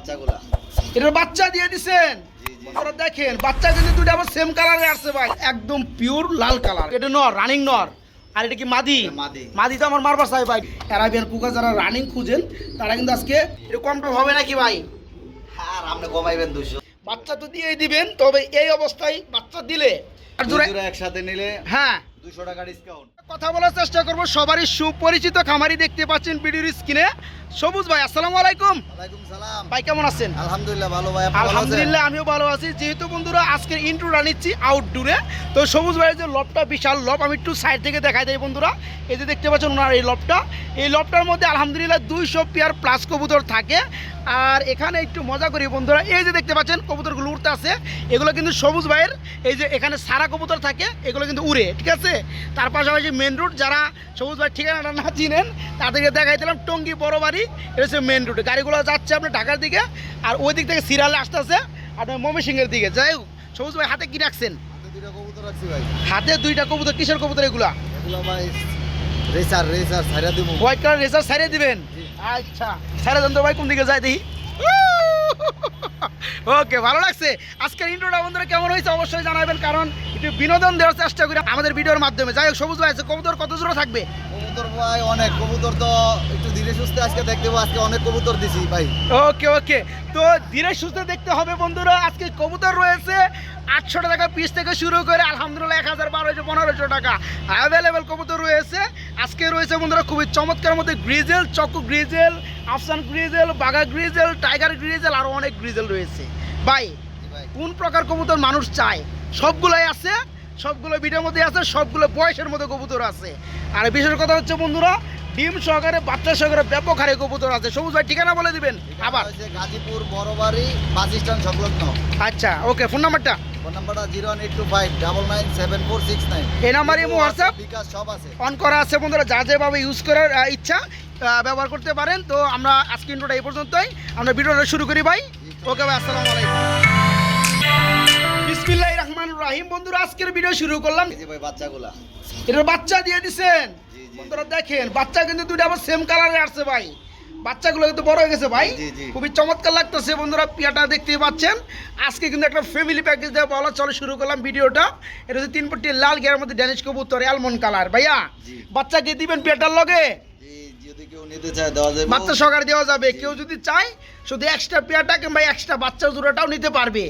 বাচ্চাগুলা। এটার বাচ্চা দিয়ে দিছেন। আপনারা দেখেন বাচ্চা কিন্তু দুটো আবার সেম কালারে আসছে ভাই। একদম পিওর লাল কালার এটা নর রানিং নর। আর এটা কি মাদি? মাদি। তো আমার মারবার চাই ভাই। অ্যারাবিয়ান কুকা যারা রানিং খুঁজেন তারা কিন্তু আজকে এটা কম টম হবে নাকি ভাই? আর আপনি কমাইবেন দুশো। বাচ্চা তো দিয়েই দিবেন তবে এই অবস্থায় বাচ্চা দিলে আর জোরে একসাথে নিলে হ্যাঁ। দুশো টাকা ডিসকাউন্ট কথা বলার চেষ্টা করব সবারই সুপরিচিত খামারি দেখতে পাচ্ছেন ভিডিওর স্ক্রিনে। সবুজ ভাই আসসালামু আলাইকুম। ওয়ালাইকুম সালাম। ভাই কেমন আছেন? আলহামদুলিল্লাহ ভালো ভাই? আলহামদুলিল্লাহ আমিও ভালো আছি। যেহেতু বন্ধুরা আজকের ইন্ট্রোটা নিচ্ছি আউটডোরে তো সবুজ ভাইয়ের যে লবটা বিশাল লব আমি একটু সাইড থেকে দেখাই দেয় বন্ধুরা। এই যে দেখতে পাচ্ছেন ওনার এই লবটা এই লবটার মধ্যে আলহামদুলিল্লাহ দুইশো পেয়ার প্লাস কবুতর থাকে। আর এখানে একটু মজা করি বন্ধুরা। এই যে দেখতে পাচ্ছেন কবুতরগুলো উড়তে আছে। এগুলো কিন্তু সবুজ ভাইয়ের এই যে এখানে সারা কবুতর থাকে এগুলো কিন্তু উড়ে ঠিক আছে? তার পাশাপাশি মেন রুট যারা সবুজ ভাই ঠিকানাটা না চিনেন তাদেরকে দেখাই দিলাম টঙ্গি বড় বাড়ি। এটা হচ্ছে মেন রুটে গাড়িগুলো যাচ্ছে আপনার ঢাকার দিকে আর ওই দিক থেকে সিরিয়ালে আসতেছে আপনার ময়মনসিংহের দিকে। যাই হোক সবুজ ভাই হাতে কি রাখছেন? হাতে দুইটা কবুতর রাখছি ভাই। হাতে দুইটা কবুতর কিসের কবুতর এগুলা? রেসার রেসার দিব হোয়াইট কালার রেসার সাইডে দিবেন? আচ্ছা দেন তো ভাই কোন দিকে যায় দেখি। ওকে ভালো লাগছে। আজকের ইন্ট্রোটা বন্ধুরা কেমন হয়েছে অবশ্যই জানাবেন কারণ একটু বিনোদন দেওয়ার চেষ্টা করি আমাদের ভিডিওর মাধ্যমে। যাই হোক সবুজ ভাই আছে কবুতর কত জোর থাকবে? কবুতর ভাই অনেক। কবুতর তো একটু ধীরে সুস্থে আজকে দেখতে পাবো আজকে অনেক কবুতর দিছি ভাই। ওকে ওকে। তো ধীরে সুস্থে দেখতে হবে বন্ধুরা আজকে কবুতর রয়েছে আটশো টাকা পিস থেকে শুরু করে আলহামদুলিল্লাহ এক হাজার বারোশো পনেরোশো টাকা। অ্যাভেলেবেল কবুতর রয়েছে। আজকে রয়েছে বন্ধুরা খুবই চমৎকার মধ্যে গ্রিজেল চকু গ্রিজেল আফসান গ্রিজেল বাঘা গ্রিজেল টাইগার গ্রিজেল আরও অনেক গ্রিজেল রয়েছে। বাই ভাই। কোন প্রকার কবুতর মানুষ চায়? সবগুলোই আছে সবগুলো ভিডিওর মধ্যে আছে সবগুলো বয়সের মধ্যে কবুতর আছে। আর বিশেষ কথা হচ্ছে বন্ধুরা ডিম সহকারে বাচ্চা সহকারে ব্যাপক হারে কবুতর আছে। সবুজ ভাই ঠিকানা বলে দিবেন আবার। গাজীপুর বড়বাড়ি বাস স্ট্যান্ড সংলগ্ন। আচ্ছা ওকে ফোন নাম্বারটা? ফোন নাম্বারটা zero one eight two five double nine seven four six nine. এই নাম্বার হোয়াটসঅ্যাপ? বিকাশ সব আছে। অন করা আছে বন্ধুরা যা যেভাবে ইউজ করার ইচ্ছা ব্যবহার করতে পারেন। তো আমরা আজকে ইন্ট্রোটা এই পর্যন্তই। আমরা ভিডিওটা শুরু করি ভাই। ওকে ভাই আসসালামু আলাইকুম। বিসমিল্লাহির রহমানির রহিম। বন্ধুরা আজকের ভিডিও শুরু করলাম। এই যে ভাই বাচ্চাগুলা। এটার বাচ্চা দিয়ে দিছেন। বন্ধুরা দেখেন বাচ্চা কিন্তু দুটো আবার সেম কালারে আসছে ভাই। বাচ্চাগুলো কিন্তু বড় হয়ে গেছে ভাই। খুবই চমৎকার লাগতেছে বন্ধুরা পিয়াটা দেখতেই পাচ্ছেন। আজকে কিন্তু একটা ফ্যামিলি প্যাকেজ দেওয়া বলা চলো শুরু করলাম ভিডিওটা। এটা হচ্ছে তিন পট্টি লাল গিয়ার মধ্যে ড্যানিশ কবুতর অ্যালমন্ড কালার ভাইয়া। বাচ্চাকে দিবেন পিয়াটার লগে? বাচ্চা সহকারে দেওয়া যাবে। কেউ যদি চায় শুধু এক্সট্রা পেয়ারটা কিংবা এক্সট্রা বাচ্চা জোড়াটাও নিতে পারবে।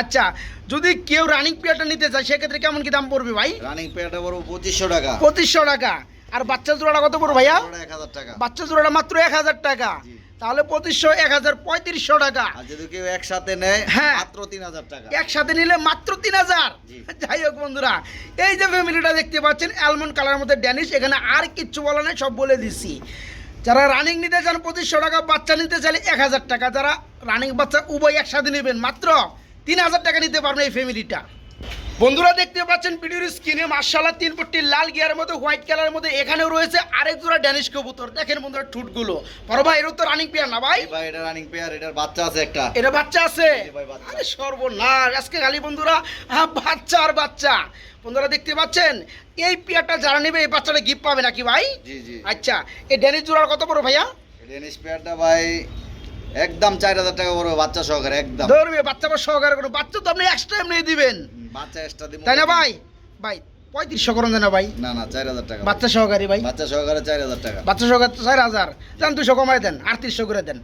আচ্ছা যদি কেউ রানিং পেয়ারটা নিতে চায় সেক্ষেত্রে কেমন কি দাম পড়বে ভাই? রানিং পেয়ারটা বড় পঁচিশশো টাকা। পঁচিশশো টাকা। আর বাচ্চা জোড়াটা কত পড়বে ভাইয়া? বাচ্চা জোড়াটা মাত্র এক হাজার টাকা। তাহলে পঁচিশশো এক হাজার পঁয়ত্রিশশো টাকা। যদি কেউ একসাথে নেয় হ্যাঁ। মাত্র তিন হাজার টাকা। একসাথে নিলে মাত্র তিন হাজার। যাই হোক বন্ধুরা এই যে ফ্যামিলিটা দেখতে পাচ্ছেন অ্যালমন্ড কালার মধ্যে ড্যানিশ এখানে আর কিচ্ছু বলা নেই সব বলে দিছি। যারা রানিং নিতে চান পঁচিশশো টাকা বাচ্চা নিতে চাইলে এক হাজার টাকা। যারা রানিং বাচ্চা উভয় একসাথে নেবেন মাত্র তিন হাজার টাকা নিতে পারবেন এই ফ্যামিলিটা বন্ধুরা দেখতে পাচ্ছেন ভিডিওর স্ক্রিনে মার্শাল্লাহ তিন পট্টি লাল গিয়ারের মধ্যে হোয়াইট কালারের মধ্যে এখানেও রয়েছে আরেক জোড়া ড্যানিশ কবুতর। দেখেন বন্ধুরা ঠুটগুলো। বড় ভাই এরও তো রানিং পেয়ার না ভাই? ভাই এটা রানিং পেয়ার এটার বাচ্চা আছে একটা। এটা বাচ্চা আছে? ভাই, আরে সর্বনাশ আজকে খালি বন্ধুরা হ্যাঁ, বাচ্চা আর বাচ্চা। বন্ধুরা দেখতে পাচ্ছেন? এই পেয়ারটা যারা নেবে এই বাচ্চাটা গিফট পাবে নাকি ভাই? জি জি। আচ্ছা এই ড্যানিশ জোড়ার কত বড় ভাইয়া? ডেনিশ পেয়ারটা ভাই একদম চার হাজার টাকা পড়বে বাচ্চা সহকারে একদম। ধরবে বাচ্চা বা সহকারে করবে বাচ্চা তো আপনি এক্সট্রা এমনি দিবেন। বাচ্চা এক্সট্রা দিবেন তাই না ভাই? ভাই পঁয়ত্রিশশো করুন না ভাই। না না চার হাজার টাকা। বাচ্চা সহকারী ভাই। বাচ্চা সহকারে চার হাজার টাকা। বাচ্চা সহকারে চার হাজার। যান দুশো কমাই দেন আটত্রিশশো করে দেন।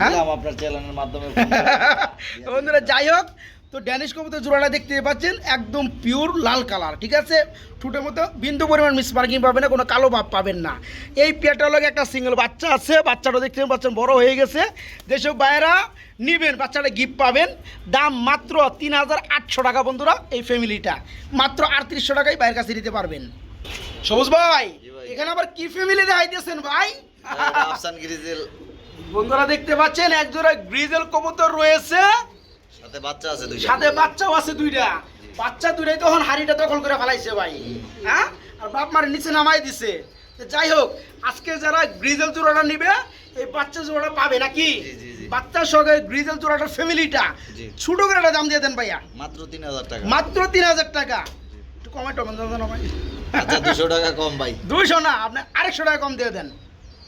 হ্যাঁ? আপনার চ্যানেলের মাধ্যমে। বন্ধুরা যাই হোক তো ড্যানিশ কবুতর জোড়াটা দেখতে পাচ্ছেন একদম পিওর লাল কালার ঠিক আছে? ঠুটের মতো বিন্দু পরিমাণ মিস মার্কিং পাবেন না কোনো কালো ভাব পাবেন না। এই পেয়ারটার লগে একটা সিঙ্গেল বাচ্চা আছে বাচ্চাটা দেখতে পাচ্ছেন বড় হয়ে গেছে। যেসব বাইরা নিবেন বাচ্চাটা গিফট পাবেন। দাম মাত্র তিন হাজার আটশো টাকা বন্ধুরা এই ফ্যামিলিটা মাত্র আটত্রিশশো টাকায় বাইরের কাছে দিতে পারবেন। সবুজ ভাই এখানে আবার কি ফ্যামিলি দেখাইতেছেন ভাই? বন্ধুরা দেখতে পাচ্ছেন একজোড়া গ্রিজেল কবুতর রয়েছে। সাথে বাচ্চা আছে দুইটা। সাথে বাচ্চাও আছে দুইটা। বাচ্চা দুইটাই তখন হাড়িটা দখল করে ফেলাইছে ভাই। হ্যাঁ? আর বাপ মার নিচে নামাই দিছে। যাই হোক আজকে যারা গ্রিজেল জোড়াটা নিবে এই বাচ্চা জোড়াটা পাবে নাকি। বাচ্চার সঙ্গে গ্রিজেল জোড়াটার ফ্যামিলিটা। ছোট করে একটা দাম দিয়ে দেন ভাইয়া। মাত্র তিন হাজার টাকা। মাত্র তিন হাজার টাকা। একটু কমে টমেটো দেন ভাই আচ্ছা দুশো টাকা কম ভাই। দুইশো না আপনি আরেকশো টাকা কম দিয়ে দেন।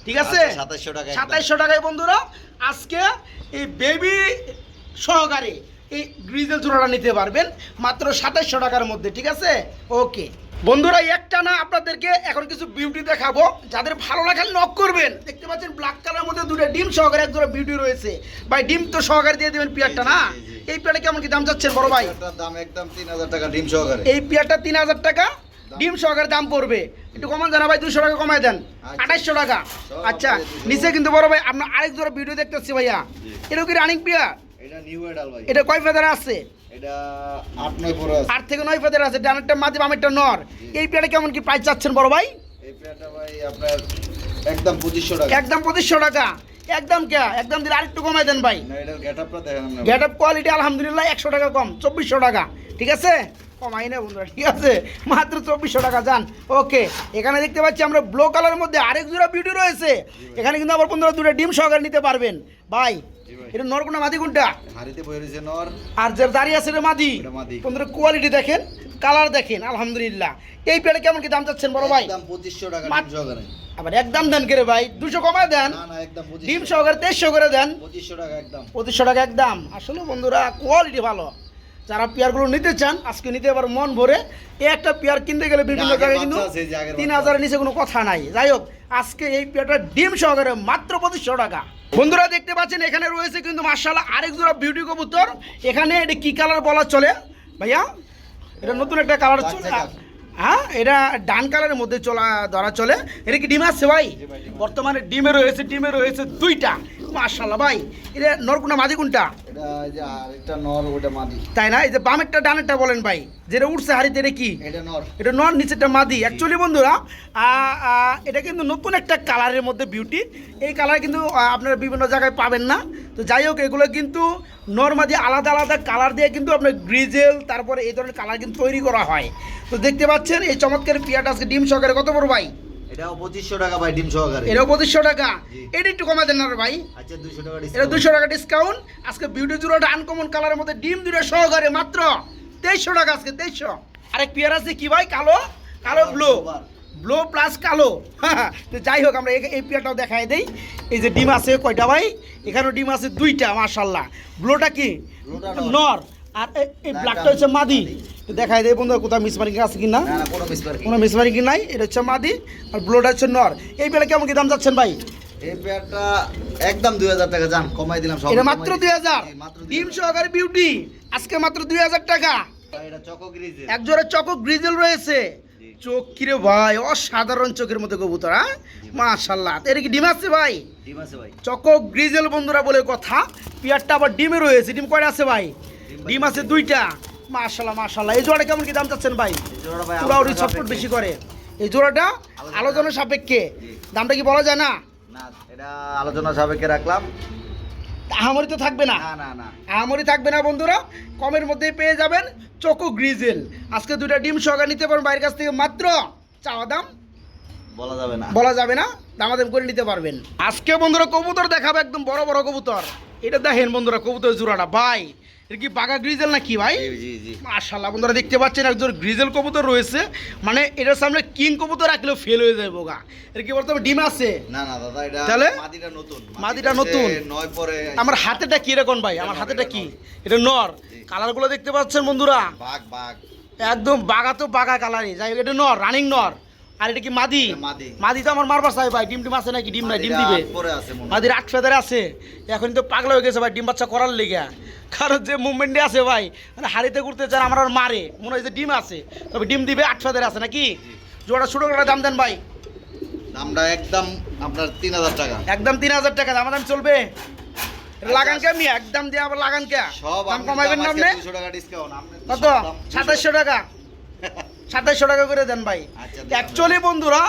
ঠিক আছে? আচ্ছা, 2700 টাকা সাতাইশশো টাকায় বন্ধুরা আজকে এই বেবি সহকারে এই গ্রিজেল জোড়াটা নিতে পারবেন। মাত্র সাতাইশশো টাকার মধ্যে ঠিক আছে? ওকে। বন্ধুরা একটা না আপনাদেরকে এখন কিছু বিউটি দেখাবো। যাদের ভালো লাগে নক করবেন। দেখতে পাচ্ছেন ব্ল্যাক কালার মধ্যে দুটো ডিম সহকারে এক জোড়া বিউটি রয়েছে। ভাই ডিম তো সহকারে দিয়ে দেবেন পিয়ারটা না। এই পিয়ারটা কেমন কি দাম যাচ্ছেন বড় ভাই? দাম একদম তিন হাজার টাকা ডিম সহকারে। এই পেয়ারটা তিন হাজার টাকা ডিম সহকারে দাম পড়বে। একটু কমান জানা ভাই দুশো টাকা কমায় দেন। আচ্ছা। আঠাইশশো টাকা। আচ্ছা নিচে কিন্তু বড় ভাই আপনার আরেক জোড়া ভিডিও দেখতেছি ভাইয়া। কি রানিং পেয়ার এটা নিউ এডাল ভাই। এটা কয় ফেদার আছে? এটা আট নয় পরে আছে। আট থেকে নয় ফেদার আছে ডানেরটা মাঝে বামেরটা নর। এই পেয়ারে কেমন কি প্রাইস চাচ্ছেন বড় ভাই? এই পেয়ারটা ভাই আপনার একদম পঁচিশশো টাকা। একদম পঁচিশশো টাকা। একদম কে? একদম দিলে আরেকটু কমায় দেন ভাই। গেট আপ কোয়ালিটি আলহামদুলিল্লাহ একশো টাকা কম চব্বিশশো টাকা। ঠিক আছে? কমাই না বন্ধুরা ঠিক আছে? মাত্র চব্বিশশো টাকা যান। ওকে এখানে দেখতে পাচ্ছি আমরা ব্লু কালারের মধ্যে আরেক জোড়া বিউটি রয়েছে। এখানে কিন্তু আবার বন্ধুরা দুটো ডিম সহকারে নিতে পারবেন। ভাই। এটা মাদি কোনটা? রয়েছে নর। আর যার দাঁড়িয়ে আছে এটা মাদি। বন্ধুরা কোয়ালিটি দেখেন কালার দেখেন আলহামদুলিল্লাহ। এই পেটে কেমন কি দাম চাচ্ছেন বড় ভাই? পঁচিশশো টাকা আবার একদম দেন করে ভাই? দুশো কমায় দেন। না না একদম ডিম সহকারে তেইশশো করে দেন। পঁচিশশো টাকা একদম। পঁচিশশো টাকা একদম। আসলে বন্ধুরা কোয়ালিটি ভালো। যারা পেয়ারগুলো নিতে চান আজকে নিতে এবার মন ভরে এই একটা পেয়ার কিনতে গেলে বিভিন্ন জায়গায় কিন্তু তিন হাজারের নিচে কোনো কথা নাই। যাই হোক আজকে এই পেয়ারটা ডিম সহকারে মাত্র পঁচিশশো টাকা। বন্ধুরা দেখতে পাচ্ছেন এখানে রয়েছে কিন্তু মার্শাল্লাহ আরেক জোড়া বিউটি কবুতর। এখানে এটা কি কালার বলা চলে? ভাইয়া এটা নতুন একটা কালার চলে। হ্যাঁ এটা ডান কালারের মধ্যে চলা ধরা চলে। এটা কি ডিম আছে ভাই। বর্তমানে ডিমে রয়েছে ডিমে রয়েছে দুইটা। মার্শাল্লাহ ভাই। এটা নরকুনা মাঝি কোনটা? এটা এই যে আরেকটা নর ওটা মাদি। তাই না? এই যে বামেরটা ডানেরটা বলেন ভাই। যেটা উঠছে হাড়িতে এটা কি? এটা নর। এটা নন নিচেরটা মাদি। অ্যাকচুয়ালি বন্ধুরা এটা কিন্তু নতুন একটা কালারের মধ্যে বিউটি এই কালার কিন্তু আপনারা বিভিন্ন জায়গায় পাবেন না। তো যাই হোক এগুলো কিন্তু নর্মাদি আলাদা আলাদা কালার দিয়ে কিন্তু আপনার গ্রিজেল তারপরে এই ধরনের কালার কিন্তু তৈরি করা হয়। তো দেখতে পাচ্ছেন এই চমৎকার পিয়াটা আজকে ডিম সহকারে কত বড় ভাই? এটাও টাকা ভাই ডিম সহকারে। এটাও পঁচিশশো টাকা। এটা একটু কমা দেন না ভাই। আচ্ছা টাকা এটা discount। দুশো টাকা ডিসকাউন্ট আজকে বিউটি আনকমন কালারের মধ্যে ডিম দুটো সহকারে মাত্র টাকা আজকে তেইশশো। আরেক পেয়ার আছে কি ভাই? কালো? কালো ব্লু প্লাস কালো। তো যাই হোক আমরা এই- পেয়ারটাও দেখাই দেই। এই যে ডিম আছে কয়টা ভাই? এখানেও ডিম আছে দুইটা মার্শাল্লাহ ব্লুটা কি? নর। আর এই- ব্ল্যাকটা হচ্ছে মাদি। দেখাই দেয় বন্ধু কোথাও মিসমার্কিং আছে কি না কোনো নাই। এটা হচ্ছে মাদি আর ব্লুটা হচ্ছে নর। এই কেমন কি দাম যাচ্ছেন ভাই? এই পেয়ারটা একদম দুই হাজার টাকা যান কমাই দিলাম এটা মাত্র দুই হাজার। ডিম সহকারে বিউটি আজকে মাত্র দুই হাজার টাকা। চকো গ্রিজেল এক জোড়া চকো গ্রিজেল রয়েছে। চোখ কিরে ভাই অসাধারণ চোখের মতো কবুতর হ্যাঁ মাশাল্লাহ এর কি ডিম আছে ভাই? ডিম আছে ভাই। চকো গ্রিজেল বন্ধুরা বলে কথা পিয়ারটা আবার ডিমে রয়েছে। ডিম কয়টা আছে ভাই? ডিম আছে দুইটা। মাশাল্লাহ মাশাল্লাহ এই জোড়াটা কেমন কি দাম চাচ্ছেন ভাই? পুরাউরি সাপেক্ষে। বেশি করে। এই জোড়াটা আলোচনার সাপেক্ষে। দামটা কি বলা যায় না? এটা আলোচনা সাপেক্ষে রাখলাম। আহামরি তো থাকবে না? না না আহামরি থাকবে না বন্ধুরা। কমের মধ্যে পেয়ে যাবেন চকো গ্রিজেল। আজকে দুইটা ডিম সহকারে নিতে পারেন বাইরের কাছ থেকে মাত্র চাওয়া দাম। বলা যাবে না। বলা যাবে না। দামাদাম করে নিতে পারবেন। আজকে বন্ধুরা কবুতর দেখাবে একদম বড় বড় কবুতর। এটা দেখেন বন্ধুরা কবুতর জোড়াটা। ভাই এটা কি বাঘা গ্রিজেল না কি ভাই মাশাল্লাহ বন্ধুরা দেখতে পাচ্ছেন একজন গ্রিজেল কবুতর রয়েছে। মানে এটার সামনে কিং কবুতর রাখলেও ফেল হয়ে যাবে বোগা। এটা কি বর্তমানে ডিম আছে? না না দাদা এটা তাহলে? মাদিটা নতুন। মাদিটা নতুন? নয় পরে আমার হাতেটা কি এরকম ভাই? আমার হাতেটা কি? এটা নর। কালারগুলো দেখতে পাচ্ছেন বন্ধুরা? বাঘ বাঘ। একদম বাঘা তো বাঘা কালারই। যাই হোক এটা নর রানিং নর। আর এটা কি মাদি? মাদি। তো আমার মারবার চাই ভাই ডিম টিম আছে নাকি? ডিম নাই ডিম দিবে। মাদির আট ফেদারে আছে। এখন তো পাগলা হয়ে গেছে ভাই ডিম বাচ্চা করার লেগে। কারণ যে মুভমেন্টে আছে ভাই মানে হাড়িতে ঘুরতে চান আমার আর মারে। মনে হয় যে ডিম আছে। তবে ডিম দিবে আট ফেদারে আছে নাকি? জোড়া ছোটো করে দাম দেন ভাই। দামটা একদম আপনার তিন হাজার টাকা। একদম তিন হাজার টাকা দাম দাম চলবে। লাগান কে আমি? একদম দিয়ে আবার লাগান কে? সব দাম কমাইবেন না আপনি? কত? সব দাম 200 সাতাশশো টাকা। সাতাশশো টাকা করে দেন ভাই। আচ্ছা, অ্যাকচুয়ালি বন্ধুরা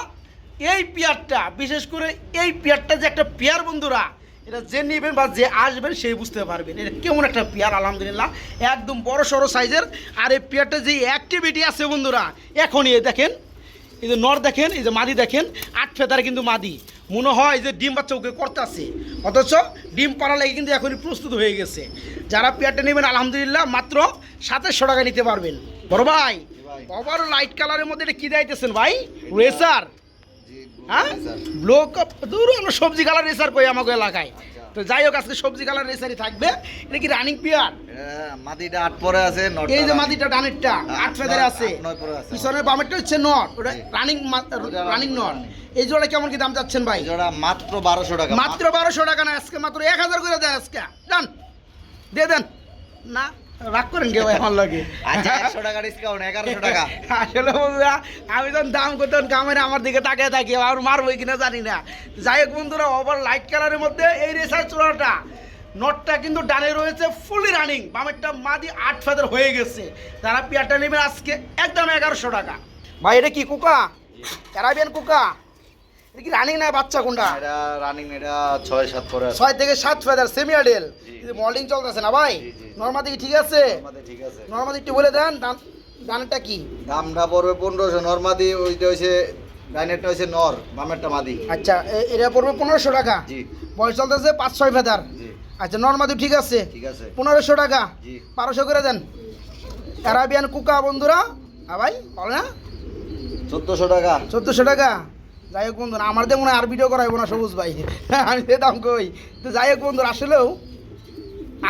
এই পেয়ারটা বিশেষ করে এই পেয়ারটা যে একটা পেয়ার বন্ধুরা এটা যে নেবেন বা যে আসবেন সেই বুঝতে পারবেন। এটা কেমন একটা পেয়ার আলহামদুলিল্লাহ। একদম বড় সড়ো সাইজের। আর এই পেয়ারটা যে অ্যাক্টিভিটি আছে বন্ধুরা এখনই দেখেন এই যে নর দেখেন এই যে মাদি দেখেন আট ফেদারে কিন্তু মাদি। মনে হয় যে ডিম বাচ্চা ওকে করতেছে। অথচ ডিম পাড়া লাগে কিন্তু এখনই প্রস্তুত হয়ে গেছে। যারা পেয়ারটা নেবেন আলহামদুলিল্লাহ মাত্র সাতাশশো টাকা নিতে পারবেন। বড় ভাই। ওভার লাইট কালারের মধ্যে এটা কি দিতেছেন ভাই? রেসার হ্যাঁ? রেসার। ব্লু কাপ দূর আমরা সবজি কালার রেসার কই আমাকে এলাকায়। তো যাই হোক আজকে সবজি কালার রেসারই থাকবে। এটা কি রানিং পিয়ার মাদিটা আট পরে আছে এই যে মাদিটা ডানেরটা আট ফেদারে আছে। পিছনের বামেরটা হচ্ছে নট। ওটা রানিং রানিং নট। এই জোড়া কেমন কি দাম যাচ্ছেন ভাই? জোড়া মাত্র বারোশো টাকা। মাত্র বারোশো টাকা না আজকে মাত্র এক হাজার করে দেন আজকে। যান দিয়ে দেন। না। রাগ করেন কেউ আমার লাগে? আচ্ছা একশো টাকা ডিসকাউন্ট এগারোশো টাকা। আসলে বন্ধুরা আমি যখন দাম করতাম কামের আমার দিকে তাকিয়ে থাকি আর মারবই কিনা জানি না। যাই হোক বন্ধুরা ওভার লাইট কালারের মধ্যে এই রেসার চূড়াটা। নটটা কিন্তু ডানে রয়েছে ফুলি রানিং বামেরটা মাদি আট ফেদার হয়ে গেছে। তারা পেয়ারটা নেবেন আজকে একদম এগারোশো টাকা। ভাই এটা কি কুকা? ক্যারাবিয়ান কুকা? কি রানিং না বাচ্চা কোনটা? এটা রানিং এটা ছয় সাত পরে আছে। ছয় থেকে সাত ফেদার সেমি আডেল। কিন্তু মল্ডিং চলতেছে না ভাই। নর্মাদি কি ঠিক আছে? আমাদের ঠিক আছে। নর্মাদি একটু বলে দেন দাম দানটা কি? দামটা পড়বে পনেরোশো। নর্মাদি ওইটা হচ্ছে ডাইনেরটা হচ্ছে নর বামেরটা মাদি। আচ্ছা এটা পড়বে পনেরোশো টাকা? জি। বয়স চলতেছে পাঁচ ছয় ফেদার জি। আচ্ছা নর্মাদি ঠিক আছে? ঠিক আছে। পনেরোশো টাকা? জি। বারোশো করে দেন। অ্যারাবিয়ান কুকা বন্ধুরা। হ্যাঁ ভাই বল না? চোদ্দোশো টাকা। চোদ্দোশো টাকা? যাই হোক বন্ধুরা আমার দিয়ে মনে হয় আর ভিডিও করাইবো না সবুজ ভাই। আমি সে দাম কই। তো যাই হোক বন্ধুরা আসলেও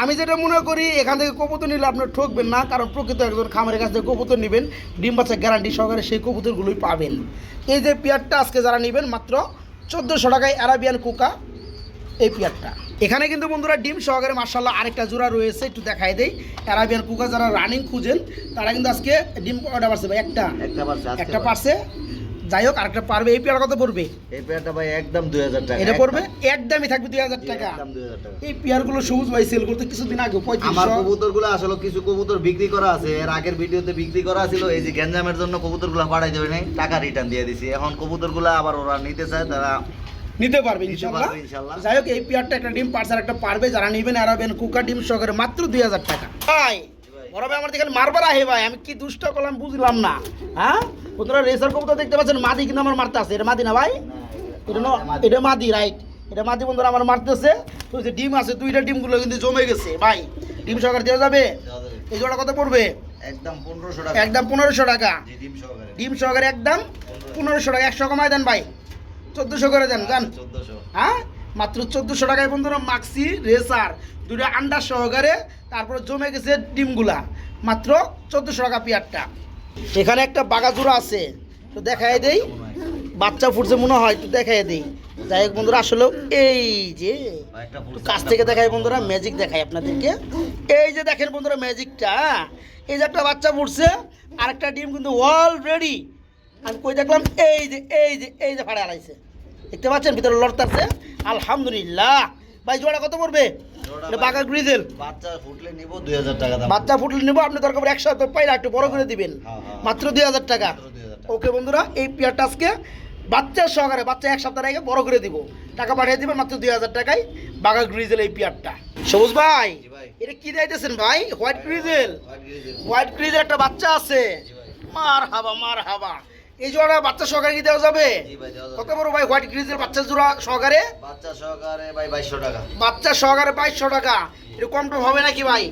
আমি যেটা মনে করি এখান থেকে কবুতর নিলে আপনি ঠকবেন না কারণ প্রকৃত একজন খামারের কাছ থেকে কবুতর নেবেন ডিম বাচ্চা গ্যারান্টি সহকারে সেই কবুতরগুলোই পাবেন। এই যে পেয়ারটা আজকে যারা নেবেন মাত্র চোদ্দোশো টাকায় অ্যারাবিয়ান কুকা এই পেয়ারটা। এখানে কিন্তু বন্ধুরা ডিম সহকারে মার্শাল্লাহ আরেকটা জোড়া রয়েছে একটু দেখাই দেই। অ্যারাবিয়ান কুকা যারা রানিং খুঁজেন তারা কিন্তু আজকে ডিম অর্ডার পারছে ভাই একটা। একটা পারছে যাই হোক আরেকটা পারবে এই পেয়ার কত পড়বে? এই পেয়ারটা ভাই একদম দুই হাজার টাকা এটা পড়বে? একদমই থাকবে দুই হাজার টাকা। এই পেয়ারগুলো সবুজ ভাই সেল করতে কিছুদিন আগে আমার পঁয়ত্রিশশো। কবুতরগুলো আসলে কিছু কবুতর বিক্রি করা আছে এর আগের ভিডিওতে বিক্রি করা ছিল এই যে গ্যাঞ্জামের জন্য কবুতরগুলো পাঠাই দেবে নাই টাকা রিটার্ন দিয়ে দিছি। এখন কবুতরগুলো আবার ওরা নিতে চায় তারা নিতে পারবে ইনশাল্লাহ। যাই হোক এই পেয়ারটা একটা ডিম পার্সার একটা পারবে যারা নেবেন আরাবেন কুকা ডিম সহকারে মাত্র দুই হাজার টাকা। ভাই। বড় ভাই আমার দিকে মারবার আহে ভাই আমি কি দুষ্ট করলাম বুঝলাম না হ্যাঁ? বন্ধুরা রেসার কবুতর দেখতে পাচ্ছেন মাদি কিন্তু আমার মারতে আছে এটা মাদি না ভাই? এটা ন- এটা মাদি। রাইট এটা মাদি বন্ধুরা আমার মারতেছে। তো যে ডিম আছে দুইটা ডিমগুলো কিন্তু জমে গেছে। ভাই ডিম সহকারে দেওয়া যাবে? এই জোড়া কত পড়বে? একদম পনেরোশো টাকা। একদম পনেরোশো টাকা। ডিম সহকারে। একদম পনেরোশো টাকা। একশো কমায় দেন ভাই। চোদ্দোশো করে দেন চোদ্দশো। হ্যাঁ? মাত্র চোদ্দোশো টাকায় বন্ধুরা মাক্সি রেসার দুটো আন্ডা সহকারে তারপরে জমে গেছে ডিমগুলা। মাত্র চোদ্দোশো টাকা পেয়ারটা। এখানে একটা বাগাজুরা আছে। তো দেখাই দেই। বাচ্চা ফুটছে মনে হয়, একটু দেখাই দেই। যাই হোক বন্ধুরা আসলে এই যে কাছ থেকে দেখাই বন্ধুরা ম্যাজিক দেখাই আপনাদেরকে। এই যে দেখেন বন্ধুরা ম্যাজিকটা এই যে একটা বাচ্চা ফুটছে আর একটা ডিম কিন্তু অলরেডি আমি কই দেখলাম, এই যে এই যে এই যে ফাড়ে আড়াইছে দেখতে পাচ্ছেন, ভিতরে লড়তাছে। আলহামদুলিল্লাহ। ভাই জোড়া কত পড়বে? বাঘা গ্রিজেল। বাচ্চা ফুটলে নিব দুই হাজার টাকা বাচ্চা ফুটলে নেব আপনি দরকার একসাথে পাইলে একটু বড় করে দিবেন। হ্যাঁ, হ্যাঁ। মাত্র দুই হাজার টাকা। মাত্র 2000 টাকা। ওকে বন্ধুরা এই পেয়ারটা আজকে বাচ্চার সহকারে বাচ্চা এক সপ্তাহ আগে বড় করে দিব। টাকা পাঠিয়ে দিবেন মাত্র দুই হাজার টাকায় বাঘা গ্রিজেল এই পেয়ারটা। সবুজ ভাই এটা কি দিতেছেন ভাই? White grizzle. হোয়াইট গ্রিজেল একটা বাচ্চা আছে। মার হাবা মার হাবা এই জোড়া বাচ্চা সহকারে কি দেওয়া যাবে? ভাই, কত বড় ভাই হোয়াইট গ্রিজেল বাচ্চা জোড়া সহকারে? বাচ্চা সহকারে ভাই বাইশশো টাকা। বাচ্চা সহকারে বাইশশো টাকা। এটা কম টম হবে নাকি ভাই?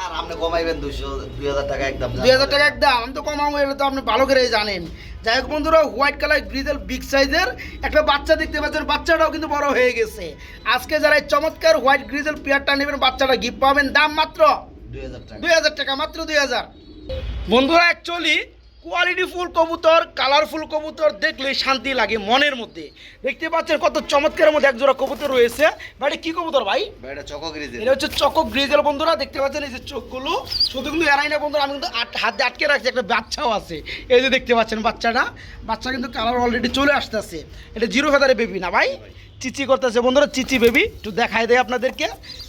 আর আপনি কমাইবেন দুশো দুই হাজার টাকা একদম দুই হাজার টাকা একদম। আমি তো কমাবো এটা তো আপনি ভালো করে জানেন। যাই হোক বন্ধুরা হোয়াইট কালার গ্রিজেল বিগ সাইজের একটা বাচ্চা দেখতে পাচ্ছেন। বাচ্চাটাও কিন্তু বড় হয়ে গেছে। আজকে যারা এই চমৎকার হোয়াইট গ্রিজেল পেয়ারটা নেবেন বাচ্চাটা গিফট পাবেন। দাম মাত্র দুই হাজার টাকা। দুই হাজার টাকা মাত্র দুই হাজার। বন্ধুরা অ্যাকচুয়ালি কোয়ালিটি ফুল কবুতর কালারফুল কবুতর দেখলে শান্তি লাগে মনের মধ্যে। দেখতে পাচ্ছেন কত চমৎকারের মধ্যে একজোড়া কবুতর রয়েছে। ভাই কি কবুতর ভাই? এটা চকো গ্রিজেল। এটা হচ্ছে চকক গ্রিজেল বন্ধুরা দেখতে পাচ্ছেন এই যে চোখগুলো। শুধু কিন্তু এরাই না বন্ধুরা আমি কিন্তু হাতে আটকে রাখছি একটা বাচ্চাও আছে। এই যে দেখতে পাচ্ছেন বাচ্চাটা বাচ্চা কিন্তু কালার অলরেডি চলে আসতেছে। এটা জিরো ফেদারে বেবি না ভাই? চিচি করতেছে বন্ধুরা চিচি বেবি একটু দেখাই দেয় আপনাদেরকে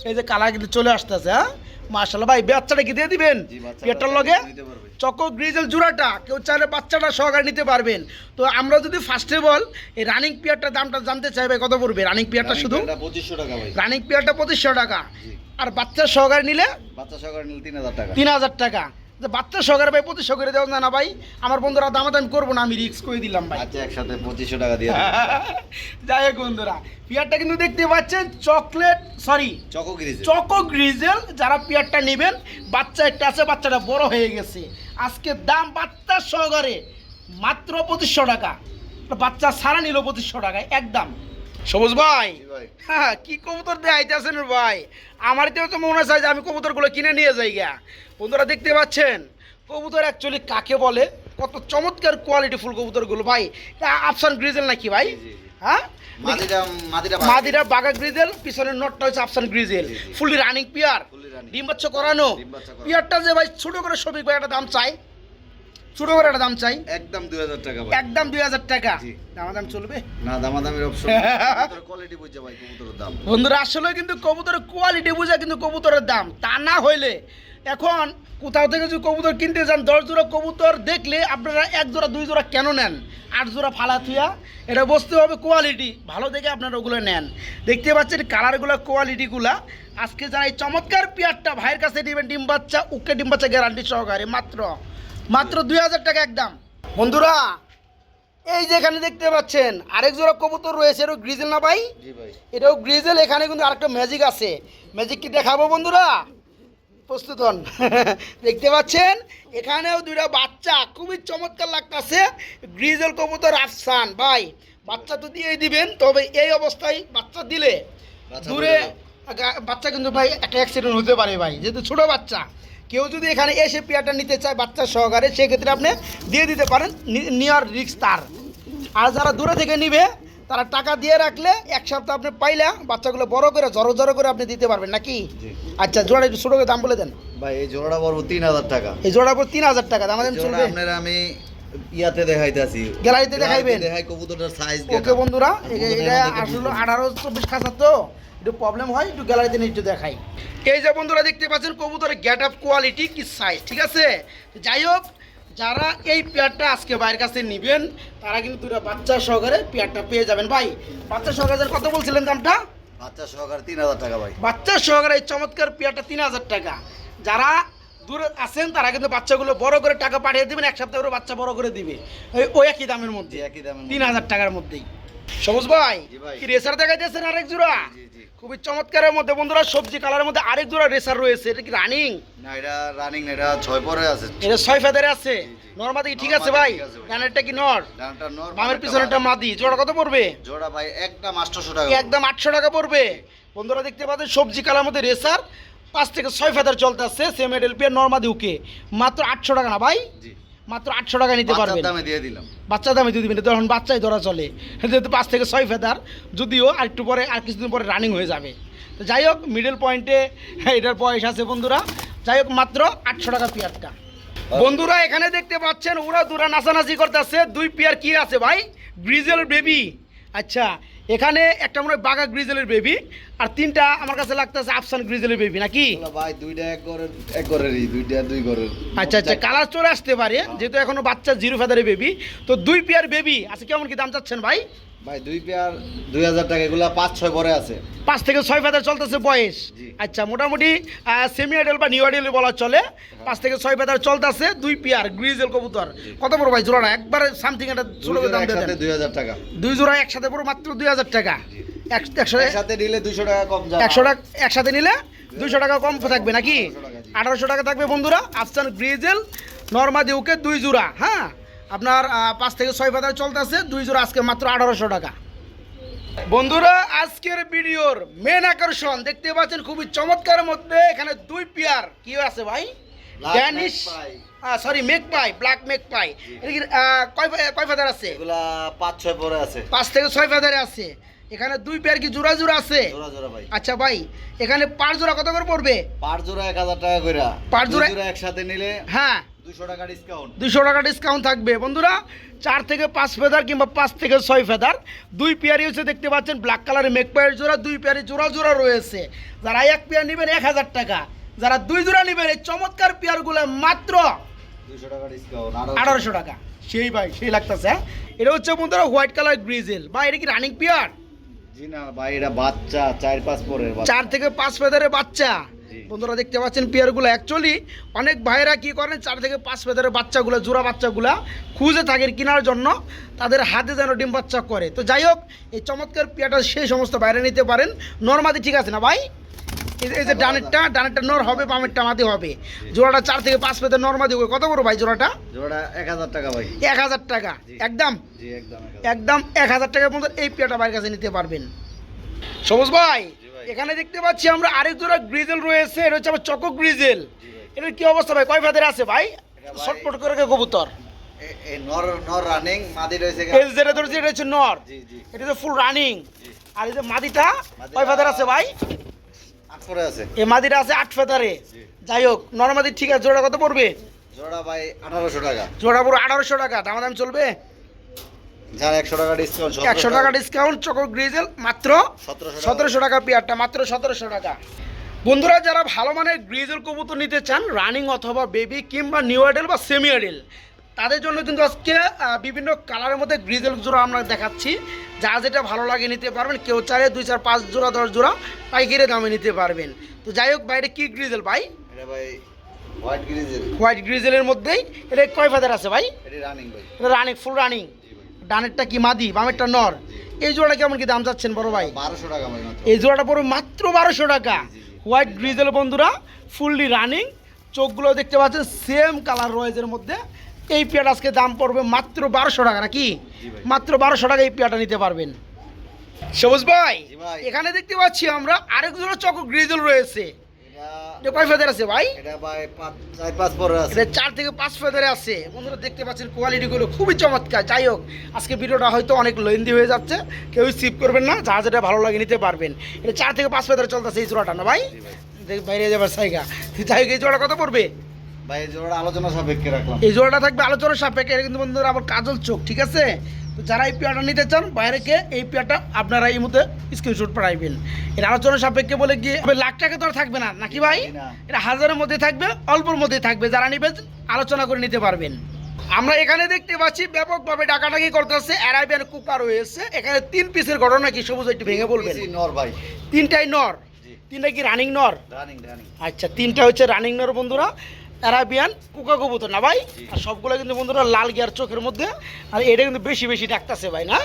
এই যে কালার কিন্তু চলে আসতেছে হ্যাঁ? মার্শাল্লাহ ভাই বাচ্চাটা কি দিয়ে দিবেন? পেটার লগে চকো গ্রিজেল জোড়াটা কেউ চাইলে বাচ্চাটা সহকারে নিতে পারবেন। তো আমরা যদি ফার্স্টে বল এই রানিং পিয়ারটার দামটা জানতে চাইবে কত পড়বে? রানিং পিয়ারটা শুধু? পঁচিশশো টাকা রানিং পিয়ারটা পঁচিশশো টাকা। আর বাচ্চার সহকারে নিলে বাচ্চা সহকারে নিলে তিন হাজার টাকা। তিন হাজার টাকা। যে বাচ্চা সহকারে ভাই পঁচিশশো করে দেওয়া না ভাই। আমার বন্ধুরা দামাদামি করব না আমি রিক্স করে দিলাম ভাই। আচ্ছা একসাথে পঁচিশশো টাকা দিয়ে যাই হোক বন্ধুরা পিয়ারটা কিন্তু দেখতে পাচ্ছেন chocolate sorry choco grizzle choco grizzle যারা পিয়ারটা নেবেন বাচ্চা একটা আছে বাচ্চাটা বড় হয়ে গেছে। আজকে দাম বাচ্চা সহকারে মাত্র পঁচিশশো টাকা। বাচ্চা সারা নিল পঁচিশশো টাকায় একদম। সবুজ ভাই। হ্যাঁ কি কবুতর দেখাইতেছেন ভাই? আমার তো মনে চাই যে আমি কবুতরগুলো কিনে নিয়ে যাই গা। বন্ধুরা দেখতে পাচ্ছেন কবুতর অ্যাকচুয়ালি কাকে বলে? কত চমৎকার কোয়ালিটি ফুল কবুতরগুলো ভাই। এটা আফসান গ্রিজেল নাকি ভাই। হ্যাঁ? মাদিরা বাগা গ্রিজেল পিছনের নটটা হচ্ছে আফসান গ্রিজেল। ফুললি রানিং পিয়ার ডিম বাচ্চা করানো। পিয়ারটা যে ভাই ছোট করে সবিক ভাই একটা দাম চাই। ছোট করে একটা দাম চাই? একদম দুই হাজার টাকা একদম দুই হাজার টাকা? জি। দাম চলবে? না দামাদামির অপশন কোয়ালিটি বুঝছে ভাই কবুতরের দাম। বন্ধুরা আসলে কিন্তু কবুতরের কোয়ালিটি বুঝে কিন্তু কবুতরের দাম। তা না হইলে এখন কোথাও থেকে যদি কবুতর কিনতে যান দশ জোড়া কবুতর দেখলে আপনারা এক জোড়া দুই জোড়া কেন নেন? আট জোড়া ফালা থুয়া এটা বুঝতে হবে কোয়ালিটি ভালো দেখে আপনারা ওগুলো নেন। দেখতে পাচ্ছেন কালারগুলো কোয়ালিটিগুলা আজকে যারা এই চমৎকার পেয়ারটা ভাইয়ের কাছে নেবেন ডিম বাচ্চা উকে ডিম বাচ্চা গ্যারান্টি সহকারে মাত্র মাত্র দুই হাজার টাকা একদম বন্ধুরা এই যে এখানে দেখতে পাচ্ছেন আরেক জোড়া কবুতর রয়েছে এটা গ্রিজেল না ভাই? এটাও গ্রিজেল এখানে কিন্তু আরেকটা ম্যাজিক আছে। ম্যাজিক কি দেখাবো বন্ধুরা? প্রস্তুত হন। দেখতে পাচ্ছেন এখানেও দুইটা বাচ্চা খুবই চমৎকার লাগতেছে। গ্রিজেল কবুতর আফসান ভাই বাচ্চা তো দিয়েই দিবেন তবে এই অবস্থায় বাচ্চা দিলে দূরে বাচ্চা কিন্তু ভাই একটা অ্যাক্সিডেন্ট হতে পারে ভাই যেহেতু ছোট বাচ্চা। কেউ যদি এখানে এসে পেয়ারটা নিতে চায় বাচ্চা সহকারে সেক্ষেত্রে আপনি দিয়ে দিতে পারেন নিয়ার রিক্স তার আর যারা দূরে থেকে নিবে তারা টাকা দিয়ে রাখলে এক সপ্তাহ আপনি পাইলে বাচ্চাগুলো বড় করে জড়ো জড়ো করে আপনি দিতে পারবেন নাকি? আচ্ছা জোড়া একটু ছোটো দাম বলে দেন। ভাই এই জোড়াটা পড়ব তিন হাজার টাকা। এই জোড়া পর তিন হাজার টাকা আমাদের চলবে? আপনার আমি ইয়াতে দেখাইতেছি গ্যালারিতে দেখাইবেন? দেখাই কবুতরটার সাইজ ওকে বন্ধুরা এটা আসলে আঠারো চব্বিশ খাঁচা তো একটু প্রবলেম হয় একটু গ্যালারিতে নিয়ে একটু দেখাই। এই যে বন্ধুরা দেখতে পাচ্ছেন কবুতরের গেট আপ কোয়ালিটি কি সাইজ ঠিক আছে? যাই হোক যারা এই পেয়ারটা আজকে বাইরের কাছে নেবেন তারা কিন্তু দুটা বাচ্চা সহকারে পেয়ারটা পেয়ে যাবেন। ভাই বাচ্চা সহকারে কত বলছিলেন দামটা? বাচ্চা সহকারে তিন হাজার টাকা ভাই। বাচ্চা সহকারে এই চমৎকার পেয়ারটা তিন হাজার টাকা। যারা দূরে আছেন তারা কিন্তু বাচ্চাগুলো বড় করে টাকা পাঠিয়ে দেবেন এক সপ্তাহ করে বাচ্চা বড় করে দিবে। ওই একই দামের মধ্যে। একই দামের তিন হাজার টাকার মধ্যেই। সবুজ ভাই। কি রেসার দেখাইতেছেন আরেক জোড়া? খুবই চমৎকারের মধ্যে বন্ধুরা সবজি কালারের মধ্যে আরেক জোড়া রেসার রয়েছে। এটা কি রানিং? না এটা রানিং না এটা ছয় পরে আছে। এটা ছয় ফেদারে আছে। নর্মাদি ঠিক আছে ভাই। ডানেরটা কি নর? ডানটা নর বামের পিছনেরটা মাদি। জোড়া কত পড়বে? জোড়া ভাই একদম আটশোশো টাকা একদম আটশো টাকা পড়বে। বন্ধুরা দেখতে পাচ্ছেন সবজি কালার মধ্যে রেসার। পাঁচ থেকে ছয় ফেদার চলতে আসছে সেম এডেল পিয়ার নর্মাদি উকে মাত্র আটশো টাকা না ভাই? মাত্র আটশো টাকা নিতে পারবেন। দামে দিয়ে দিলাম। বাচ্চা দামে দিয়ে দিবেন তখন বাচ্চাই ধরা চলে। যেহেতু পাঁচ থেকে ছয় ফেদার যদিও আর একটু পরে আর কিছুদিন পরে রানিং হয়ে যাবে। তো যাই হোক মিডল পয়েন্টে এটার বয়স আছে বন্ধুরা। যাই হোক মাত্র আটশো টাকা পেয়ারটা। বন্ধুরা এখানে দেখতে পাচ্ছেন ওরা দুরা নাচানাচি করতেছে। দুই পেয়ার কি আছে ভাই? গ্রিজেল বেবি আচ্ছা এখানে একটা মনে হয় বাঘা গ্রিজেলের বেবি আর তিনটা আমার কাছে লাগতেছে আফসান গ্রিজেলের বেবি নাকি? ভাই দুইটা এক ঘরের এক ঘরেরই দুইটা দুই ঘরের। আচ্ছা আচ্ছা কালার চলে আসতে পারে যেহেতু এখনও বাচ্চা জিরো ফাদারের বেবি তো দুই পেয়ার বেবি আচ্ছা কেমন কি দাম চাচ্ছেন ভাই? ভাই দুই পেয়ার দুই হাজার টাকা এগুলা পাঁচ ছয় পরে আছে। পাঁচ থেকে ছয় ফেদার চলতেছে বয়স। আচ্ছা মোটামুটি সেমি আইডেল বা নিউ আইডেল বলা চলে। পাঁচ থেকে ছয় ফেদার চলতেছে দুই পেয়ার গ্রিজেল কবুতর। কত বড় ভাই জোড়া একবারে সামথিং একটা ছোট দাম দেন। দুই হাজার টাকা। দুই জোড়া একসাথে পুরো মাত্র দুই হাজার টাকা। একসাথে নিলে দুইশো টাকা কম একশো টাকা একসাথে নিলে দুইশো টাকা কম থাকবে নাকি? 1800 টাকা, জি। আঠারোশো টাকা থাকবে বন্ধুরা। আফসান গ্রিজেল নর্মাদি উকে দুই জোড়া হ্যাঁ? আপনার পাঁচ থেকে ছয় পাতায় চলতেছে দুই জোড়া আজকে মাত্র আঠারোশো টাকা। বন্ধুরা আজকের ভিডিওর মেন আকর্ষণ দেখতে পাচ্ছেন খুবই চমৎকার মধ্যে এখানে দুই পেয়ার কি আছে ভাই? Danish sorry magpie black magpie কয় কয় ফেদার আছে? পাঁচ ছয় পরে আছে। পাঁচ থেকে ছয় ফেদারে আছে। এখানে দুই পেয়ার কি জোড়া জোড়া আছে? আচ্ছা ভাই এখানে পাঁচ জোড়া কত করে পড়বে? পার জোড়া এক হাজার টাকা করে পার জোড়া- জোড়া একসাথে নিলে হ্যাঁ। দুশো টাকা ডিসকাউন্ট থাকবে। বন্ধুরা চার থেকে পাঁচ ফেদার কিংবা পাঁচ থেকে ছয় ফেদার দুই পেয়ারি হচ্ছে দেখতে পাচ্ছেন ব্ল্যাক কালারের মেক পায়ের জোড়া দুই পেয়ারি জোড়া জোড়া রয়েছে। যারা এক পেয়ার নেবেন এক হাজার টাকা যারা দুই জোড়া নেবেন এই চমৎকার পেয়ারগুলো মাত্র আঠারোশো। টাকা। সেই ভাই সেই লাগতেছে হ্যাঁ? এটা হচ্ছে বন্ধুরা হোয়াইট কালার গ্রিজেল বা এটা কি রানিং পেয়ার জি না ভাই এটা বাচ্চা চার পাঁচ পরে চার থেকে পাঁচ ফেদারের বাচ্চা। বন্ধুরা দেখতে পাচ্ছেন পেয়ারগুলো অ্যাকচুয়ালি অনেক ভাইয়েরা কি করেন চার থেকে পাঁচ ফেদারের বাচ্চাগুলো জোড়া বাচ্চাগুলো খুঁজে থাকেন কেনার জন্য তাদের হাতে যেন ডিম বাচ্চা করে। তো যাই হোক এই চমৎকার পেয়ারটা সেই সমস্ত বাইরে নিতে পারেন। নর্মাদি ঠিক আছে না ভাই? এই যে- ডানেরটা ডানেরটা নর হবে বামেরটা মাদি হবে। জোড়াটা চার থেকে পাঁচ পেতে নর মাদি হবে। কত বড় ভাই জোড়াটা? জোড়া এক হাজার টাকা ভাই। এক হাজার টাকা। একদম? একদম এক হাজার টাকার মধ্যে এই পেয়াটা বাড়ির কাছে নিতে পারবেন। সবুজ ভাই। এখানে দেখতে পাচ্ছি আমরা আরেক জোড়া গ্রিজেল রয়েছে এটা হচ্ছে আমার চকো গ্রিজেল। এটার কি অবস্থা ভাই? কয় ফেদের আছে ভাই? শর্টপট করে রেখে কবুতর। এই নর নর রানিং মাদি রয়েছে এই যেটা ধরেছি এটা হচ্ছে নর। জি জি। এটা হচ্ছে ফুল রানিং আর এই যে মাদিটা কয় ফেদার আছে ভাই? আছে। এই মাদিটা আছে আট ফেদারে। জি। যাই হোক নর্মাদি ঠিক আছে জোড়া কত পড়বে? জোড়া ভাই আঠারোশো টাকা। জোড়া পুরো আঠারোশো টাকা। দাম দাম চলবে? যার একশো টাকা ডিসকাউন্ট একশো টাকা ডিসকাউন্ট চকো গ্রিজেল মাত্র সতেরোশো সতেরোশো টাকা পেয়ারটা মাত্র সতেরোশো টাকা। বন্ধুরা যারা ভালো মানের গ্রিজেল কবুতর নিতে চান রানিং অথবা বেবি কিংবা নিউ আইডেল বা সেমি আইডেল তাদের জন্য কিন্তু আজকে বিভিন্ন কালারের মধ্যে গ্রিজেল জোড়া আমরা দেখাচ্ছি। যা যেটা ভালো লাগে নিতে পারবেন কেউ চারে দুই চার পাঁচ জোড়া দশ জোড়া পাইকারি দামে নিতে পারবেন। তো যাই হোক বাইরে কি গ্রিজেল ভাই? এটা ভাই হোয়াইট গ্রিজেল হোয়াইট গ্রিজেলের মধ্যেই এটা কয় ফাদার আছে ভাই? এটি রানিং ভাই। এটা রানিং ফুল রানিং ডানেরটা কি মাদি বামেরটা নর। এই জোড়াটা কেমন কি দাম চাচ্ছেন বড় ভাই? বারোশো টাকা ভাই এই জোড়াটা পড়বে মাত্র বারোশো টাকা। হোয়াইট গ্রিজেল বন্ধুরা ফুললি রানিং চোখগুলো দেখতে পাচ্ছেন সেম কালার রয়েছের মধ্যে। এই পেয়ার আজকে দাম পড়বে মাত্র বারোশো টাকা নাকি? মাত্র বারোশো টাকা এই পেয়াটা নিতে পারবেন। সবুজ ভাই এখানে দেখতে পাচ্ছি আমরা আরেক জোড়া চক গ্রিজেল রয়েছে। কয় ফেদার আছে ভাই? এটা ভাই চার পাঁচ পরে আছে। এটা চার থেকে পাঁচ ফেদারে আছে। বন্ধুরা দেখতে পাচ্ছেন কোয়ালিটিগুলো খুবই চমৎকার। যাই হোক আজকে ভিডিওটা হয়তো অনেক লেন্দি হয়ে যাচ্ছে। কেউ সিপ করবেন না যা যেটা ভালো লাগে নিতে পারবেন। এটা চার থেকে পাঁচ ফেদারে চলতেছে এই জোড়াটা না ভাই? দেখ বাইরে যাবার জায়গা। যাই হোক এই জোড়া কত পড়বে? ভাই এই জোড়া আলোচনা সাপেক্ষে রাখলাম। এই জোড়াটা থাকবে আলোচনার সাপেক্ষে। এটা কিন্তু বন্ধুরা আবার কাজল চোখ ঠিক আছে? তো যারা এই পেয়ারটা নিতে চান বাইরেকে এই পেয়ারটা আপনারা এই মুহূর্তে স্ক্রিনশট পাঠাইবেন এটা আলোচনার সাপেক্ষে বলে গিয়ে লাখ টাকা তো আর থাকবে না নাকি ভাই? এটা হাজারের মধ্যে থাকবে অল্পর মধ্যে থাকবে যারা নেবেন আলোচনা করে নিতে পারবেন। আমরা এখানে দেখতে পাচ্ছি ব্যাপকভাবে ডাকাডাকি করতেছে অ্যারাবিয়ান কুকার রয়েছে। এখানে তিন পিসের ঘটনা কি সবুজ একটু ভেঙে বলবেন? নর ভাই। তিনটাই নর? তিনটা কি রানিং নর? রানিং রানিং আচ্ছা তিনটা হচ্ছে রানিং নর বন্ধুরা। অ্যারাবিয়ান কুকা কবুতর না ভাই? আর সবগুলো কিন্তু বন্ধুরা লাল গিয়ার চোখের মধ্যে। আর এটা কিন্তু বেশি বেশি ডাকতেছে ভাই না?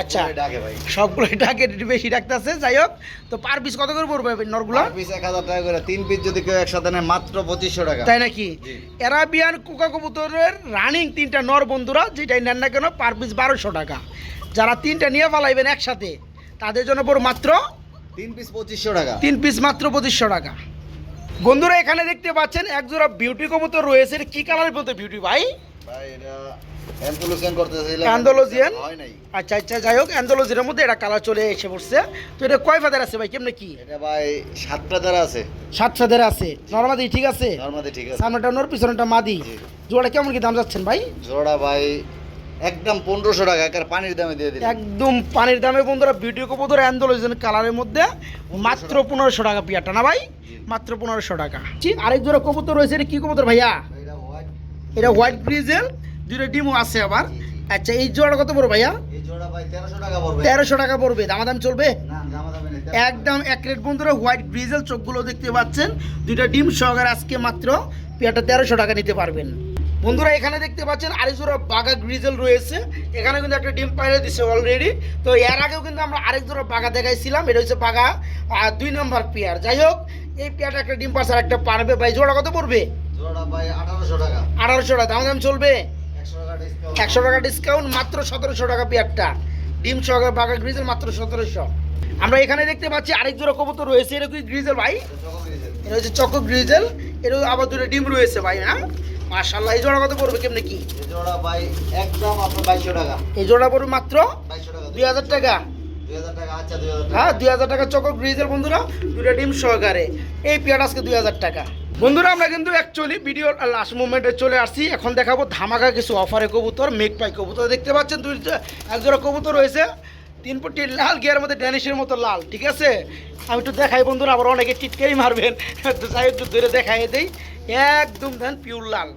আচ্ছা। ডাকে ভাই। সবগুলো ডাকে বেশি ডাকতেছে। যাই হোক তো পার পিস কত করে পড়বে নরগুলো? পার পিস এক হাজার টাকা করে। তিন পিস যদি কেউ একসাথে নেয় মাত্র পঁচিশশো টাকা। তাই নাকি। অ্যারাবিয়ান কুকা কবুতরের রানিং তিনটা নর বন্ধুরা যেটাই নেন না কেন পার পিস বারোশো টাকা। যারা তিনটা নিয়ে পালাইবেন একসাথে তাদের জন্য পড়ো মাত্র তিন পিস পঁচিশশো টাকা। তিন পিস মাত্র পঁচিশশো টাকা। বন্ধুরা এখানে দেখতে পাচ্ছেন একজোড়া বিউটি কবুতর রয়েছে। কি কালারের মধ্যে বিউটি ভাই? ভাই এটা আচ্ছা আচ্ছা যাই হোক মধ্যে এটা কালার চলে এসে পড়ছে। তো এটা কয় ফাদার আছে ভাই কেমনে কি? এটা ভাই সাত পাতার আছে। সাত ফাদার আছে। নর্মাদি ঠিক আছে? নর্মাদি ঠিক আছে। সামনেটা নর পিছনেটা মাদি। জি। জোড়া কেমন কি দাম যাচ্ছেন ভাই? জোড়া ভাই একদম পনেরোশো টাকা একার পানির দামে দিয়ে দিলাম। একদম পানির দামে বন্ধুরা বিউটি কবুতর অ্যান্ডোলজিন কালারের মধ্যে মাত্র পনেরোশো টাকা। পিয়ারটা না ভাই? মাত্র পনেরোশো টাকা। জি, আরেক জোড়া কবুতর রয়েছে এটা কি কবুতর ভাইয়া? এটা হোয়াইট গ্রিজেল দুটো ডিমও আছে আবার। আচ্ছা এই জোড়া কত পড়ো ভাইয়া? তেরোশো টাকা পড়বে। দামাদাম চলবে? একদম এক রেট বন্ধুরা হোয়াইট গ্রিজেল চোখগুলো দেখতে পাচ্ছেন। দুইটা ডিম সহকারে আজকে মাত্র পেয়ারটা তেরোশো টাকা নিতে পারবেন। বন্ধুরা এখানে দেখতে পাচ্ছেন আরেকজোড়া বাগা গ্রিজেল রয়েছে। এখানে কিন্তু একটা ডিম পাইলে দিছে অলরেডি তো এর আগেও কিন্তু আমরা আরেক জোড়া বাগা দেখাইছিলাম। এটা হচ্ছে বাগা আর দুই নম্বর পেয়ার। যাই হোক এই পেয়ারটা একটা ডিম পাস আর একটা পারবে ভাই জোড়া কত পড়বে? আঠারোশো টাকা। দাম দাম চলবে? একশো টাকা ডিসকাউন্ট মাত্র সতেরোশো টাকা পেয়ারটা। ডিম সহকারে বাগা গ্রিজেল মাত্র সতেরোশো। আমরা এখানে দেখতে পাচ্ছি আরেক জোড়া কবুতর রয়েছে। এটা কি গ্রিজেল ভাই? এটা হচ্ছে চকো গ্রিজেল। এটা আবার দুটো ডিম রয়েছে ভাই হ্যাঁ? মার্শাল্লাহ এই জোড়া কত পড়বে কেমনে কি? এই জোড়া ভাই একদম আপনার টাকা। এই জোড়া পড়বে মাত্র টাকা দুই হাজার টাকা। আচ্ছা হ্যাঁ দুই হাজার টাকা চকো গ্রিজেল বন্ধুরা দুটো ডিম সহকারে। এই পেয়ার আজকে দুই হাজার টাকা। বন্ধুরা আমরা কিন্তু অ্যাকচুয়ালি ভিডিওর লাস্ট মুভমেন্টে চলে আসছি। এখন দেখাবো ধামাকা কিছু অফারে কবুতর মেঘ পাই কবুতর। দেখতে পাচ্ছেন দুই এক জোড়া কবুতর রয়েছে। তিন লাল গিয়ার মধ্যে ড্যানিশের মতো লাল ঠিক আছে? আমি একটু দেখাই বন্ধুরা আবার অনেকে টিটকারি মারবেন। যাই একটু ধরে দেখাই দেই। একদম দেন পিওর লাল।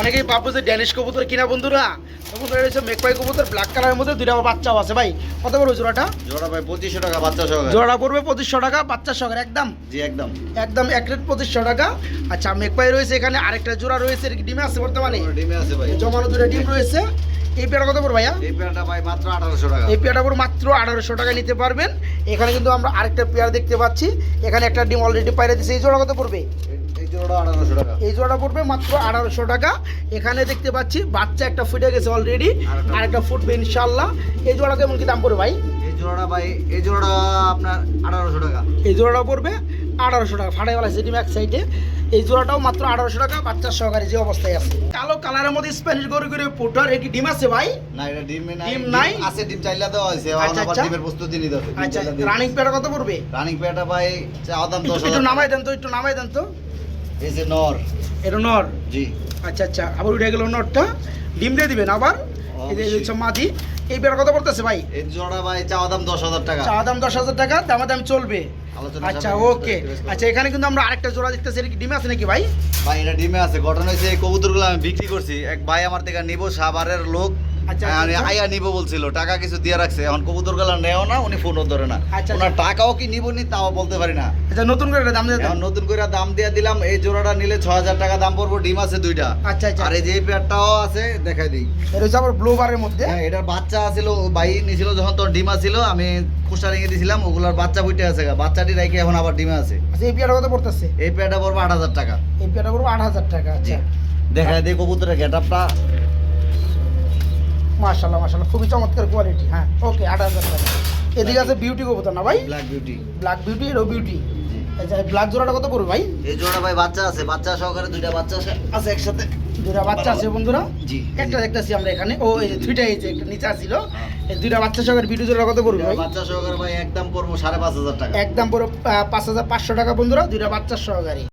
অনেকেই ভাববো যে ড্যানিশ কবুতর কিনা বন্ধুরা? কবুতর ব্ল্যাক কালারের মধ্যে দুইটা বাচ্চাও আছে। ভাই কত বড় জোড়াটা? জোড়া ভাই পঁচিশশো টাকা বাচ্চা জোড়া পড়বে পঁচিশশো টাকা বাচ্চা একদম? জি একদম। একদম এক রেট পঁচিশশো টাকা। আচ্ছা মেঘপাই রয়েছে এখানে আরেকটা জোড়া রয়েছে ডিমে আছে বর্তমানে? ডিমে আছে ভাই। জমানো দুটো ডিম রয়েছে। এই পেয়ারা কত পড়বে ভাইয়া? এই পেয়ারটা ভাই মাত্র আঠারোশো টাকা। এই পেয়ারটা পুরো মাত্র আঠারোশো টাকা নিতে পারবেন। এখানে কিন্তু আমরা আরেকটা পেয়ার দেখতে পাচ্ছি। এখানে একটা ডিম অলরেডি পাইরে দিচ্ছে এই জোড়া কত পড়বে? এই- জোড়াটা পড়বে মাত্র আঠারোশো টাকা। এখানে দেখতে পাচ্ছি বাচ্চা একটা ফুটে গেছে অলরেডি আর একটা ফুটবে। ইনশাল্লাহ এই জোড়া কেমন কি দাম পড়বে ভাই? এই জোড়াটা ভাই এই জোড়াটা আপনার আঠারোশো টাকা। এই জোড়াটা পড়বে। আঠারোশো টাকা। ফাটাই ফাটাইওয়ালা সিটি ম্যাক সাইডে এই জোড়াটাও মাত্র আঠারোশো টাকা বাচ্চার সহকারে যে অবস্থায় আছে। কালো কালারের মধ্যে স্প্যানিশ গরু করে পোটার একটি ডিম আছে ভাই? না এটা ডিম নাই। ডিম নাই? আছে ডিম চাইলা দেওয়া হয়েছে। আচ্ছা, আবার আচ্ছা। ডিমের প্রস্তুতি নিতে হবে। আচ্ছা রানিং পেয়ারা কত পড়বে? রানিং পেয়ারটা ভাই চাওয়া দাম একটু নামাই দেন তো একটু নামাই দেন তো। এই যে নর। এটা নর? জি। আচ্ছা আচ্ছা। আবার উঠে গেল নটটা ডিম দিয়ে দিবেন আবার? এই যে মাদি। এই পেয়ারা কত পড়তেছে ভাই? এই জোড়া ভাই চাওয়া দাম দশ হাজার টাকা। চাওয়া দাম দশ হাজার টাকা দামা দাম চলবে। আচ্ছা ওকে। আচ্ছা এখানে কিন্তু আমরা আরেকটা জোড়া দেখতেছি এটা কি ডিমে আছে নাকি ভাই? ভাই এটা ডিমে আছে। ঘটনা হয়েছে এই কবুতরগুলো আমি বিক্রি করছি। এক ভাই আমার থেকে নিবো সাভারের লোক। আচ্ছা, আমি আচ্ছা। আইয়া নিবো বলছিল টাকা কিছু দিয়ে রাখছে। এখন কবুতরগুলো নেও না উনি ফোনও ধরে না। আচ্ছা, ওনার টাকাও কি নিবো নি তাও বলতে পারি না। আচ্ছা নতুন করে দাম দিয়ে নতুন করে দাম দিয়ে দিলাম এই জোড়াটা নিলে ছ হাজার টাকা দাম পড়ব ডিম আছে দুইটা। আচ্ছা আচ্ছা। আর এই যে পেয়ারটাও আছে দেখাই দিই। এটা হচ্ছে আবার ব্লু বারের মধ্যে? হ্যাঁ এটার বাচ্চা আছিল ভাই নিছিল যখন তোর ডিম আছিল আমি কুসা রেঙে দিছিলাম ওগুলার বাচ্চা বুইটে আছে বাচ্চাটি রেখে এখন আবার ডিমে আছে। আচ্ছা এই পেয়ারা কত পড়তেছে? এই পেয়ারটা পড়ব আট হাজার টাকা। এই পেয়ারা পড়ব আট হাজার টাকা আচ্ছা। দেখাই দিই কবুতরের গেট আপটা মাশাল্লাহ মাশাল্লাহ খুবই চমৎকার কোয়ালিটি হ্যাঁ। ওকে আট হাজার টাকা। এদিকে আছে বিউটি কবুতর না ভাই? ব্ল্যাক বিউটি ব্ল্যাক বিউটি এরও বিউটি ব্ল্যাক জোড়াটা কত পড়বে ভাই? এই জোড়া ভাই বাচ্চা আছে বাচ্চা সহকারে দুইটা বাচ্চা আছে। আছে একসাথে? দুইটা বাচ্চা আছে বন্ধুরা? জি। একটা দেখতেছি আমরা এখানে। ও এই যে দুইটা এই যে একটা নিচে ছিল এই দুইটা বাচ্চা সহকারে বিউটি জোড়া কত পড়বে ভাই? বাচ্চা সহকারে ভাই একদম করব সাড়ে পাঁচ হাজার টাকা। একদম আহ, পাঁচ হাজার পাঁচশো টাকা বন্ধুরা দুইটা বাচ্চার সহকারে।